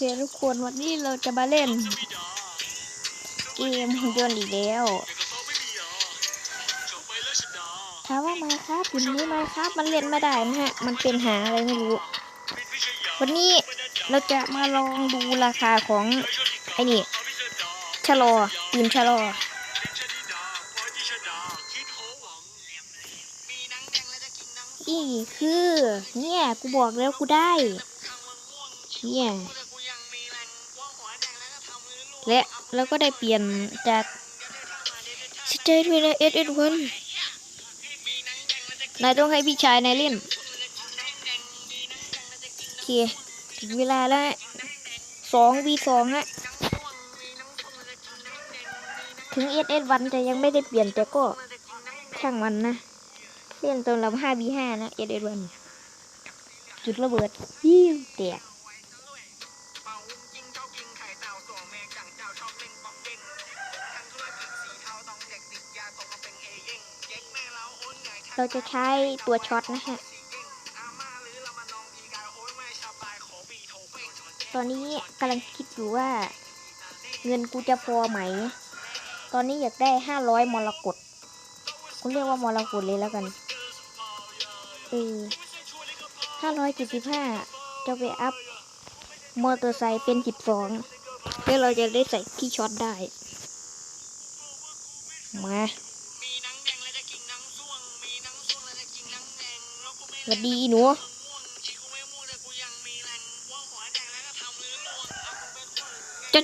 คทุกคนวันนี้เราจะมาเล่น เกมหุ่นยนต์อีกแล้วถามว่าไมค์ครับอยู่นี้ไมค์ครับ มันเล่นไม่ได้นะฮะ มันเป็นหาอะไรไม่รู้ วันนี้เราจะมาลองดูราคาของไอ้นี่ชะลอปืนชะลอนี่คือ เนี่ย กูบอกแล้วกูได้ เนี่ย และแล้วก็ได้เปลี่ยนจากสเตทเวลเอสเอสวันนายต้องให้พี่ชายนายเล่นโอเคถึงเวลาแล้วสองวีสองฮะถึงเอสเอสวันจะยังไม่ได้เปลี่ยนแต่ก็ช่างมันนะเล่นตอนเราห้าวีห้านะเอสเอสวันจุดระเบิดยิ้วแตก เราจะใช้ตัวช็อตนะฮะ ตอนนี้กำลังคิดอยู่ว่า เงินกูจะพอไหม ตอนนี้อยากได้ห้าร้อยมรกตกูเรียกว่ามรกตเลยแล้วกัน เออห้าร้อยเจ็ดสิบห้าจะไปอัพมอเตอร์ไซค์เป็นสิบสองแล้วเราจะได้ใส่ที่ช็อตได้ มา วัสดีหนูช็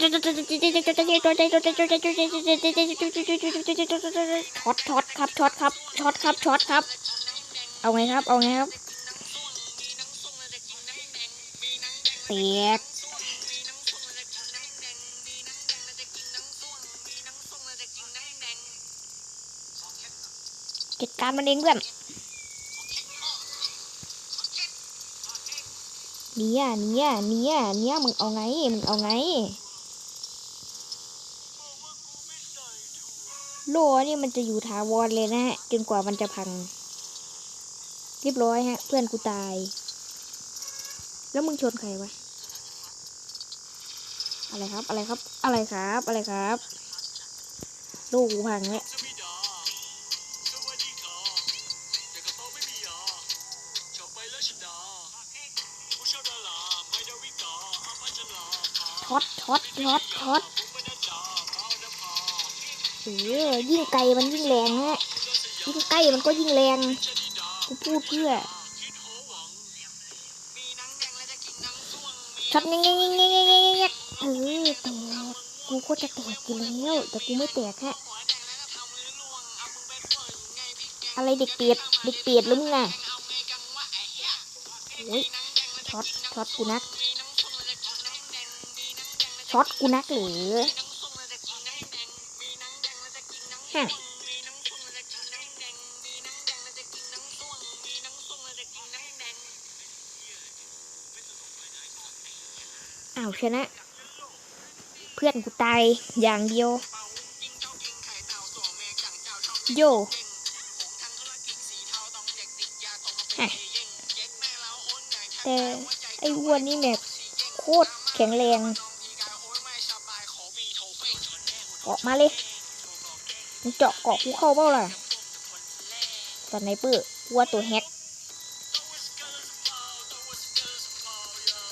อตช็อตครับช็อตครับช็อตครับช็อตครับ เอาไงครับ เอาไงครับแตกจัดการมันเองเพื่อน เนี่ยเนี่ยเนี่ยเนี่ยมึงเอาไง มึงเอาไงโล่นี่มันจะอยู่ถาวรเลยนะฮะ จนกว่ามันจะพัง เรียบร้อยฮะ เพื่อนกูตาย แล้วมึงชนใครวะ อะไรครับ อะไรครับ อะไรครับ อะไรครับโล่กูพังแล้ว ช็อตช็อตช็อตช็อตเออยิ่งไกลมันยิ่งแรงฮะยิ่งใกล้มันก็ยิ่งแรงกูพูดเพื่อช็อตเงี้ยเงี้ยเงี้ยเงี้ยเงี้ยเงี้ยเออแตกกูก็จะแตกอยู่แล้วแต่กูไม่แตกฮะอะไรเด็กเปียดเด็กเปียดหรือมึงไงโอ้ยช็อตช็อตกูนัก ช็อตกูนักหรือฮะอ้าวชนะ เพื่อนกูตายอย่างเดียว โยฮะแต่ไอ้อ้วนนี่แบบโคตรแข็งแรง ออกมาเลยมึงเจาะเกาะกูเข้าเปล่าล่ะสไนเปอร์กูว่าตัวแฮก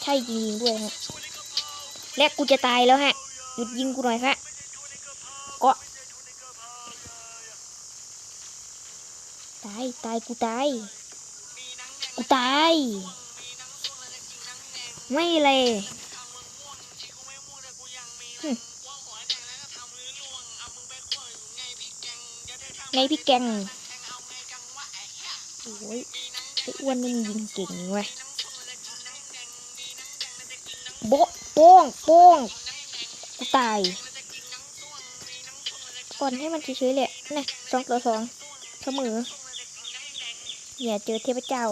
ใช่จริงด้วยฮะและกูจะตายแล้วฮะหยุดยิงกูหน่อยฮะเกาะตายตายกูตายกูตายไม่เลยหึ ไงพี่แกงโอ้ยไอ้อ้วนนี่มันยิงเก่งเว้ยโบะโป้งโป้งกูตายก่อนให้มันเฉยๆแหละนะสองต่อสองเสมออย่าเจอเทพเจ้า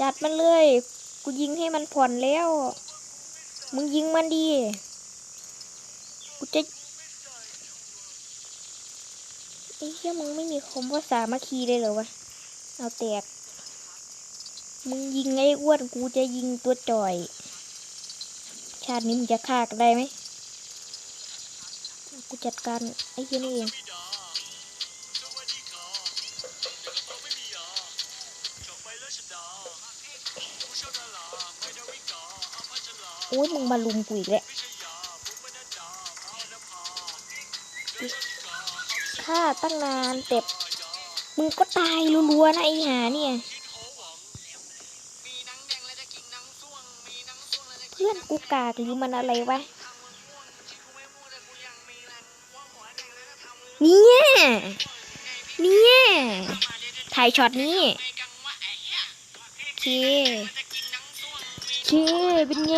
จัดมันเลย กูยิงให้มันผ่อนแล้ว มึงยิงมันดี กูจะไอ้เหี้ยมึงไม่มีคมว่าสามัคคีเลยเหรอวะ เอาแตก มึงยิงไอ้อ้วนกูจะยิงตัวจ่อย ชาตินี้มึงจะฆ่ากันได้ไหม กูจัดการไอ้เหี้ยนี่เองโอ้ยมึงมาลุมกูอีกแล้ว ฆ่าตั้งนานแต่มึงก็ตายรัวๆนะไอ้หาเนี่ย เพื่อนกูกากหรือมันอะไรวะ เนี่ย เนี่ย ถ่ายช็อตนี้โอเคโอเคเป็นไง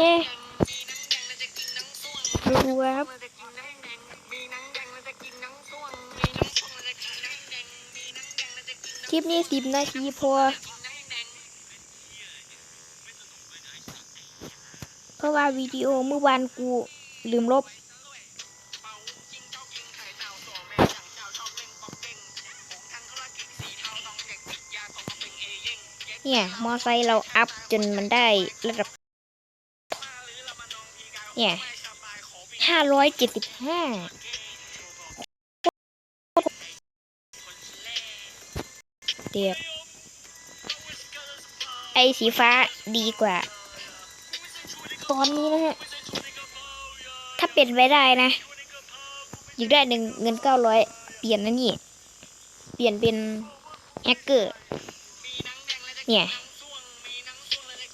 รัวครับ คลิปนี้สิบนาทีพอ เพราะว่าวิดีโอเมื่อวานกูลืมลบ เนี่ย มอไซค์เราอัพจนมันได้ระดับ เนี่ยห้าร้อยเจ็ดสิบห้า เดียบไอสีฟ้าดีกว่า ตอนนี้นะฮะ ถ้าเป็นไปได้นะอยากได้หนึ่งเงินเก้าร้อยเปลี่ยนนะนี่ เปลี่ยนเป็นแฮกเกอร์ เนี่ย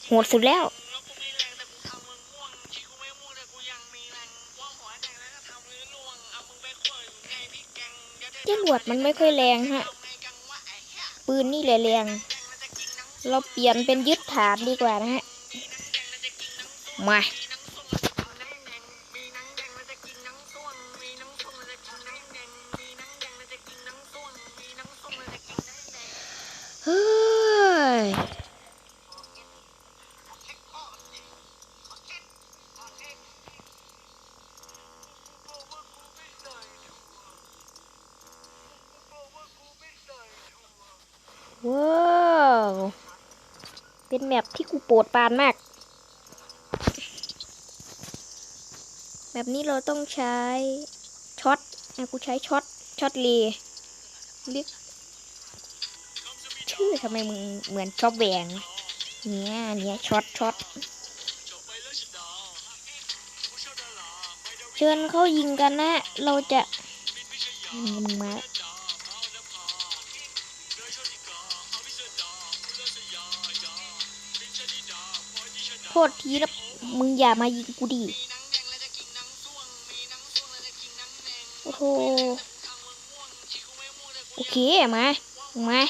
โหดสุดแล้วจรวดมันไม่ค่อยแรงฮะ ปืนนี่แรงเราเปลี่ยนเป็นยึดฐานดีกว่านะฮะ มา เป็นแมปที่กูโปรดปานมาก แบบนี้เราต้องใช้ช็อตอะกูใช้ช็อตช็อตเลเรียกชื่อทำไมมึงเหมือนช็อปแหวงเนี่ยเนี่ยช็อตช็อตเชิญเขายิงกันนะ เราจะมึงมา โทษทีนะมึงอย่ามายิงกูดิโอ้โหโอเคมามา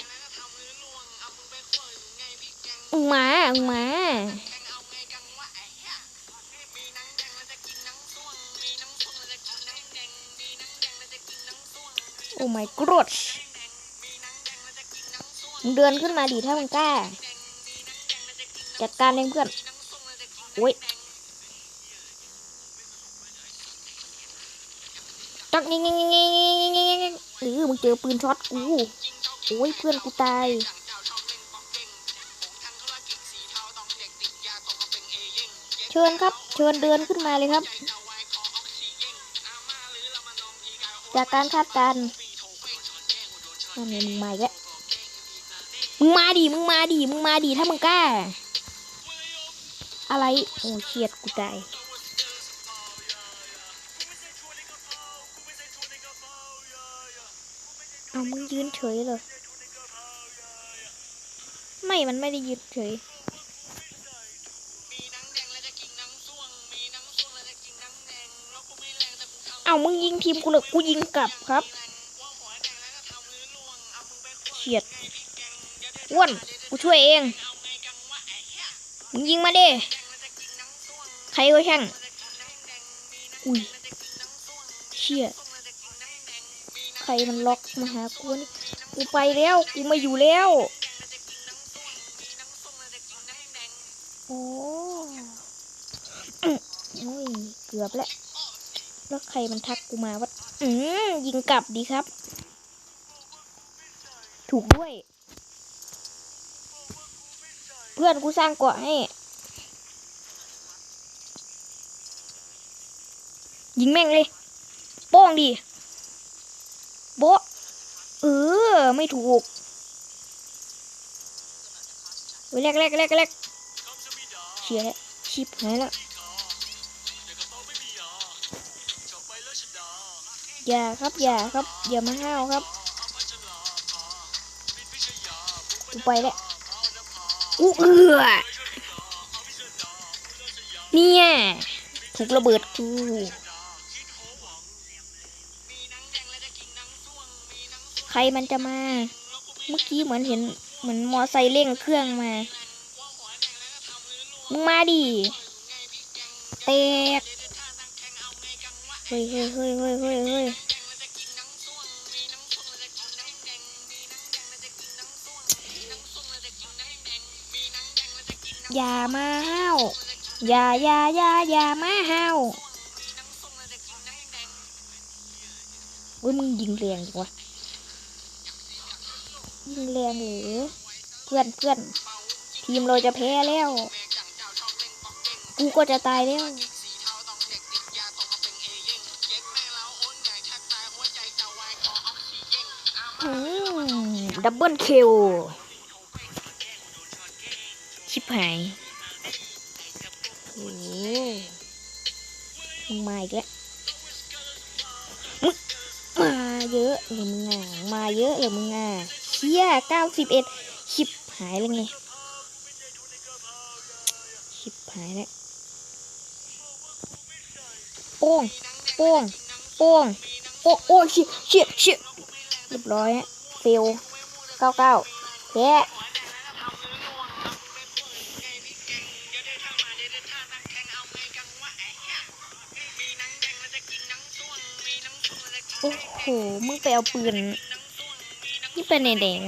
มามาโอ้ my god มึงเดินขึ้นมาดิถ้ามึงกล้า จัดการเองเพื่อน อ้ยจักนี่นี่นี่นี่นี่นี่เออมึงเจอปืนช็อตกูโอ้ยเพื่อนกูตายเชิญครับ เชิญเดินขึ้นมาเลยครับ จากการคาดการณ์นั่นไงมึงมาอีกแล้วมึงมาดิมึงมาดิมึงมาดิถ้ามึงกล้า อะไร โอ้เฉียดกูตายเอามึงยืนเฉยเลย ไม่มันไม่ได้ยืนเฉยเอามึงยิงทีมกูเลยกูยิงกลับครับเฉียดอ้วนกูช่วยเองมึงยิงมาเด้ ใครก็ช่างอุ้ยเชี่ยใครมันล็อกมาหากูนี่กูไปแล้วกูไม่อยู่แล้วโอ้โอ้ยเกือบแล้วแล้วใครมันทักกูมาว่าอืมยิงกลับดีครับ ถูกด้วย เพื่อนกูสร้างเกาะให้ ยิงแม่งเลยโป้งดิโบเออ ไม่ถูกเฮ้ยแรกแรกแรกแรกเชียร์แล้วชิบหายแล้วอย่าครับอย่าครับอย่ามาห้าวครับกูไปแล้วกูเอือเนี่ยถูกระเบิดกู ใครมันจะมา เมื่อกี้เหมือนเห็นเหมือนมอไซค์เร่งเครื่องมา มึงมาดิแตกเฮ้ยเฮ้ยเฮ้ยเฮ้ยเฮ้ยเฮ้ยอย่ามาห้าวอย่าอย่าอย่าอย่ามาห้าวเว้ยมึงยิงแรงจังวะ ยิงแรงหรือเพื่อนเพื่อนทีมเราจะแพ้แล้ว กูก็จะตายแล้วอืมดับเบิลคิวชิบหายโอ้โหมึงมาอีกแล้วมึงมาเยอะเลยมึงอะมาเยอะเลยมึงอะเชี่ยเก้าสิบเอ็ดชิบหายแล้วไงชิบหายแล้วโป้งโป้งโป้งโอ้โอ้เชี่ยเชี่ยเชี่ยเรียบร้อยฮะฟิลเก้าเก้าแพ้โอ้โห มึงไปเอาปืน นี่เป็นแดง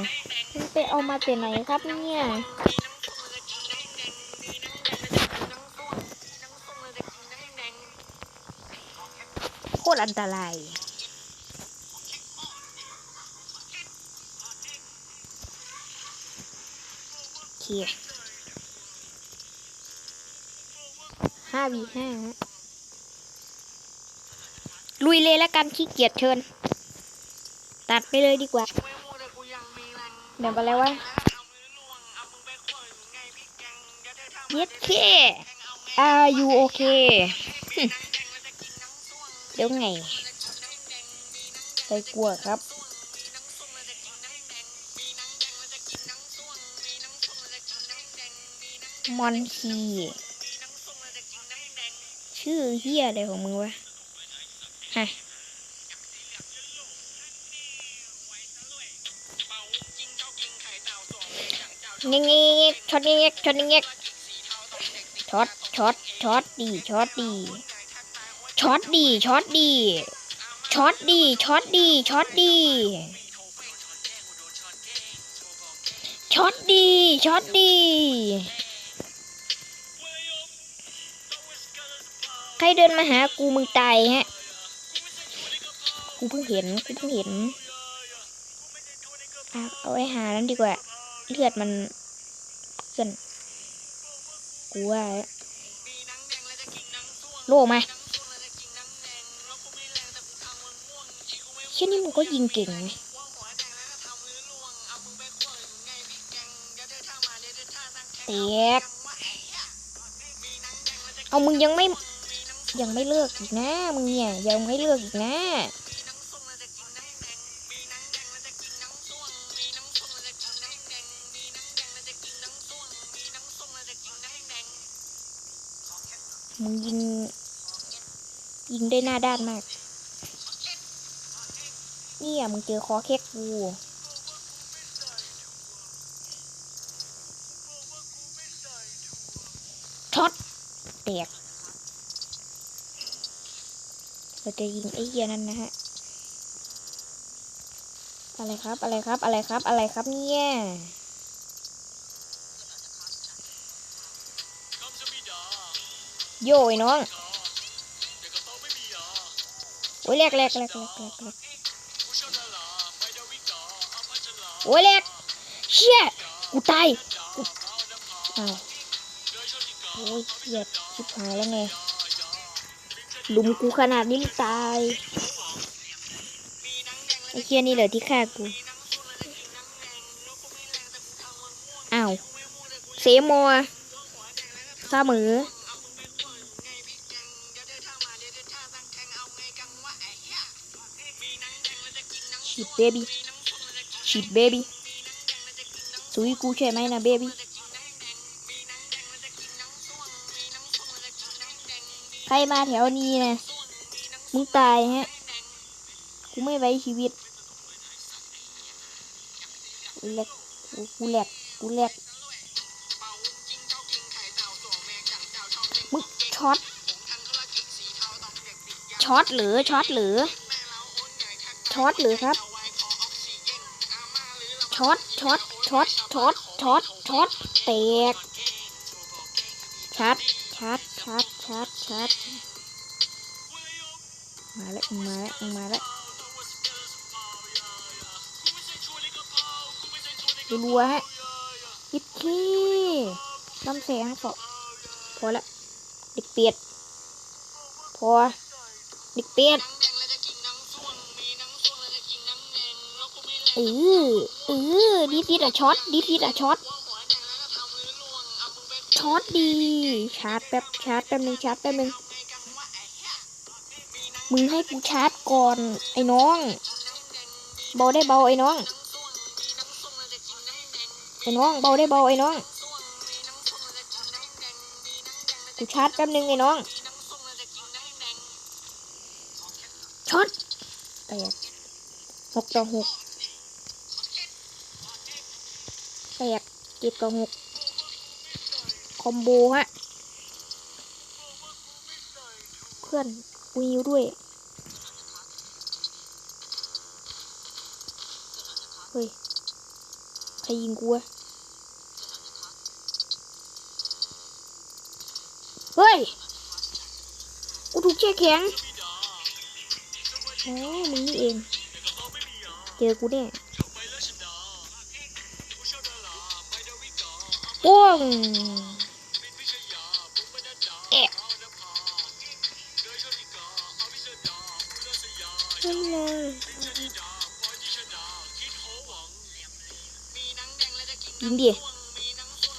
มึงไปเอามาแต่ไหนครับเนี่ยโคตรอันตรายโอเคห้าวีห้าฮะลุยเลยแล้วกันขี้เกียจเชิญ ตัดไปเลยดีกว่า แบบอะไรวะเย็ดเค Are you okay หึเดี๋ยวไงไปกลัวครับมอนคีชื่อเฮียอะไรของมึงวะฮะ เงี้ยเงี้ยช็อตเงี้ยช็อตเงี้ยช็อตช็อตช็อตดีช็อตดีช็อตดีช็อตดีช็อตดีช็อตดีช็อตดีช็อตดีช็อตดีใครเดินมาหากูมึงตายฮะ กูเพิ่งเห็น กูเพิ่งเห็น เอาไว้หานั้นดีกว่า เลือดมันเกินกูว่าแล้วโล่มาเช่นนี้มึงก็ยิงเก่งไงแตกเอามึงยังไม่ยังไม่เลิกอีกนะ มึงเนี่ยยังไม่เลิกอีกนะ มึงยิง ยิงได้หน้าด้านมากเนี่ยมึงเจอคอแค่กูช็อตแตกเราจะยิงไอ้เหี้ยนั่นนะฮะ อะไรครับ อะไรครับ อะไรครับ อะไรครับเนี่ย โย่ไอ้น้องโอ้ยแรกแรกแรกแรกแรกโอ้ยแรกเชี่ยกูตายอ้าวโอ้ยเหยียดชิบหายแล้วไงลุมกูขนาดนี้มึงตายไอ้เคียนี่เหรอที่ฆ่ากูอ้าวเสมอะเสมอ ฉีดเบบี้ฉีดเบบี้สุยกูใช่ไหมนะเบบี้ใครมาแถวนี้นะมึงตายฮะกูไม่ไว้ชีวิตกูแหลกกูแหลกกูแหลกมึงช็อตช็อตหรือช็อตหรือ ช็อตหรือครับช็อตช็อตช็อตช็อตช็อตช็อตแตกชัดชัดชัดชัดชัดมาแล้วมาแล้วมาแล้วรัวฮะยิบขี้ลำแสงพอพอละเด็กเปียดพอเด็กเปียด เออเออดิฟิดอะช็อตดิฟิดอะช็อตช็อตดี ชาร์จแป๊บชาร์จแป๊บนึงชาร์จแป๊บนึงมึงให้กูชาร์จก่อน ไอ้น้อง เบาได้เบาไอ้น้อง ไอ้น้องเบาได้เบาไอ้น้อง กูชาร์จแป๊บนึงไอ้น้องช็อตแตกหกต่อหก แตกเจ็ดต่อหกคอมโบฮะ เพื่อนกูยิวด้วย เฮ้ย ใครยิงกูอะเฮ้ย กูถูกแช่แข็งอ๋อมึงนี่เอง เจอกูแน่ ป้วงเอะไม่เลยยิงดิ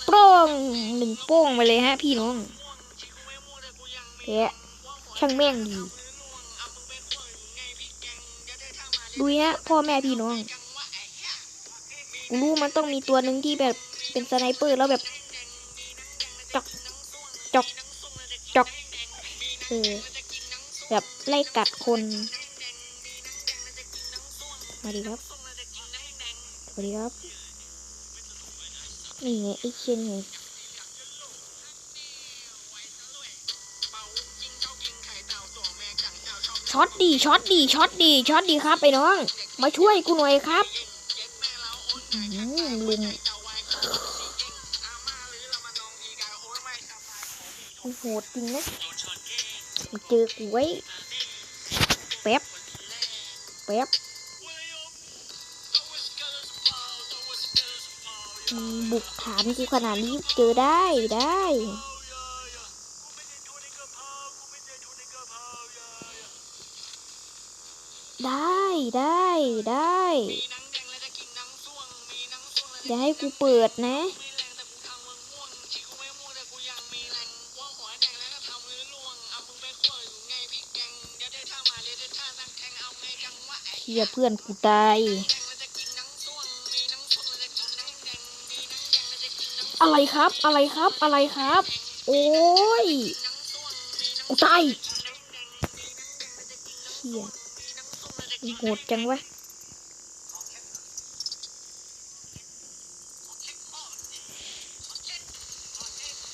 โป้งหนึ่งโป้งไปเลยฮะพี่น้องแกะช่างแม่งดีดูฮะพ่อแม่พี่น้องกูรู้มันต้องมีตัวหนึ่งที่แบบ เป็นสไนเปอร์แล้วแบบจอกจอกจอกเออแบบไล่กัดคน มาดีครับสวัสดีครับ นี่ไงไอ้เชนไงช็อตดีช็อตดีช็อตดีช็อตดีครับไอ้น้อง มาช่วยกูหน่อยครับอืมลุง โหดจริงนะมันเจอกูไว้แป๊บ แป๊บมึงบุกฐานกูขนาดนี้เจอได้ได้ได้ได้ได้อย่าให้กูเปิดนะ เฮียเพื่อนกูตายอะไรครับ อะไรครับ อะไรครับ โอ้ย กูตายเฮียโหดจังวะ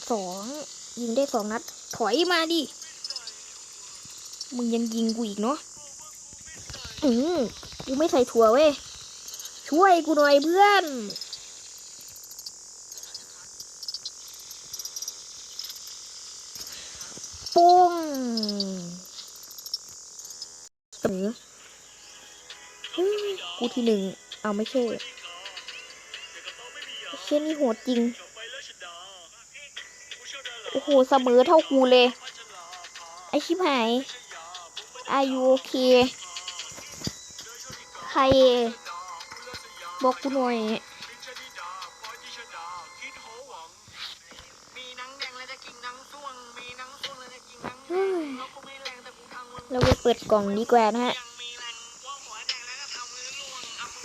สองยิงได้สองนัด ถอยมาดิ มึงยังยิงกูอีกเนาะ อืมกูไม่ใส่ถั่วเว้ย ช่วยกูหน่อยเพื่อนปุ้งเออกูที่หนึ่ง เอาไม่ใช่เช่นนี่โหดจริง โอ้โห เสมอเท่ากูเลย ไอชิบหายอายุโอเค ใคร บอกกูหน่อยเฮ้ยเราไปเปิดกล่องดีกว่านะฮะ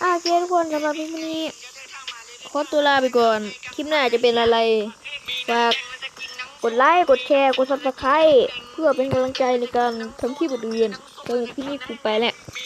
อะโอเคทุกคนสำหรับคลิปนี้ขอตัวลาไปก่อน คลิปหน้าจะเป็นอะไร ฝากกดไลค์ กดแชร์ กดซับสไครต์เพื่อเป็นกำลังใจในการทำคลิปอื่นๆสำหรับคลิปนี้กูไปแล้วมีหนัง